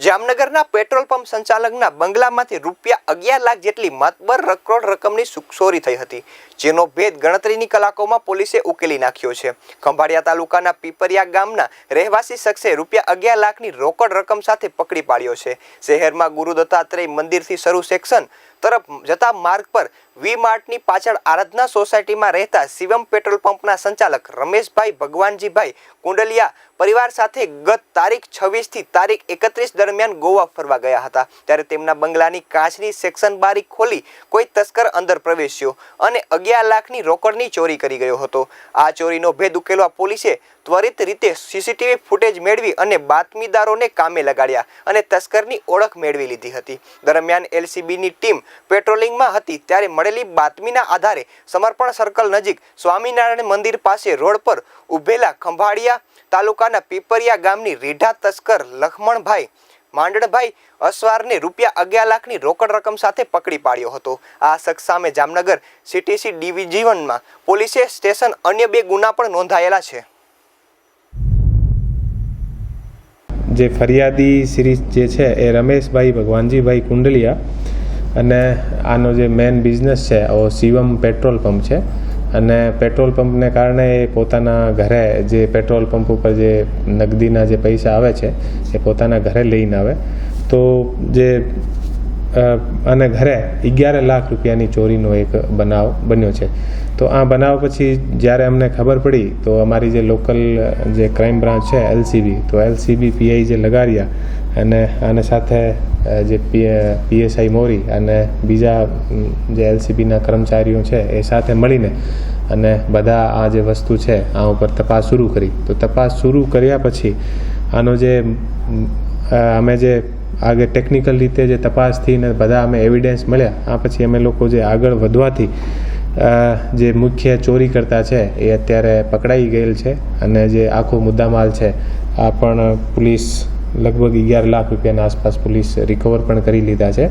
જામનગરના petrol pump સંચાલકના બંગલામાંથી રૂપિયા અગિયાર લાખ જેટલી માતબર કરોડ રકમની સુખસોરી થઈ હતી, જેનો ભેદ ગણતરીની કલાકોમાં પોલીસે ઉકેલી નાખ્યો છે. ખંભાળિયા તાલુકાના પીપરિયા ગામના રહેવાસી શખ્સે રૂપિયા અગિયાર લાખની રોકડ રકમ સાથે પકડી પાડ્યો છે. શહેરમાં ગુરુ દત્તાત્રેય મંદિરથી શરૂ સેક્શન તરફ જતા માર્ગ પર વી માર્ટની પાછળ આરાધના સોસાયટીમાં રહેતા શિવમ પેટ્રોલ પંપના સંચાલક રમેશભાઈ ભગવાનજીભાઈ કુંડલિયા પરિવાર સાથે ગત તારીખ છવ્વીસથી તારીખ એકત્રીસ દરમિયાન ગોવા ફરવા ગયા હતા. ત્યારે તેમના બંગલાની કાચની સેક્શન બારી ખોલી કોઈ તસ્કર અંદર પ્રવેશ્યો અને અગિયાર લાખની રોકડની ચોરી કરી ગયો હતો. આ ચોરીનો ભેદ ઉકેલવા પોલીસે ત્વરિત રીતે સીસીટીવી ફૂટેજ મેળવી અને બાતમીદારોને કામે લગાડ્યા અને તસ્કરની ઓળખ મેળવી લીધી હતી. દરમિયાન એલસીબીની ટીમ પેટ્રોલિંગમાં હતી ત્યારે મળેલી બાતમીના આધારે સમર્પણ સર્કલ નજીક સ્વામિનારાયણ મંદિર પાસે રોડ પર ઉભેલા ખંભાળિયા તાલુકાના પીપરિયા ગામની રીઢા તસ્કર લખમણભાઈ માંડણભાઈ અસવારને રૂપિયા અગિયાર લાખની રોકડ રકમ સાથે પકડી પાડ્યો હતો. આ શખ્સ સામે જામનગર સીટીસી ડિવિઝનમાં પોલીસે સ્ટેશન અન્ય બે ગુના પણ નોંધાયેલા છે. જે ફરિયાદી સિરીઝ જે છે એ રમેશભાઈ ભગવાનજીભાઈ કુંડલિયા અને આનો જે મેન બિઝનેસ છે એ શિવમ પેટ્રોલ પંપ છે અને પેટ્રોલ પંપને કારણે એ પોતાના ઘરે જે પેટ્રોલ પંપ ઉપર જે નગદીના જે પૈસા આવે છે, એ પોતાના ઘરે લઈને આવે. તો જે અને ઘરે અગિયાર લાખ રૂપિયાની ચોરીનો એક બનાવ બન્યો છે. તો આ બનાવ પછી જ્યારે અમને ખબર પડી, તો અમારી જે લોકલ જે ક્રાઇમ બ્રાન્ચ છે, એલસીબી, તો એલસીબી પીઆઈ જે લગાડ્યા અને આને સાથે જે પીએસઆઈ મોરી અને બીજા જે એલસીબીના કર્મચારીઓ છે એ સાથે મળીને અને બધા આ જે વસ્તુ છે, આ ઉપર તપાસ શરૂ કરી. તો તપાસ શરૂ કર્યા પછી આનો જે અમે જે આગળ ટેકનિકલ રીતે જે તપાસથી ને બધા અમે એવિડન્સ મળ્યા. આ પછી અમે લોકો જે આગળ વધવાથી જે મુખ્ય ચોરી કરતા છે એ અત્યારે પકડાઈ ગયેલ છે અને જે આખો મુદ્દામાલ છે, આ પણ પોલીસ લગભગ અગિયાર લાખ રૂપિયાના આસપાસ પોલીસ રિકવર પણ કરી લીધા છે.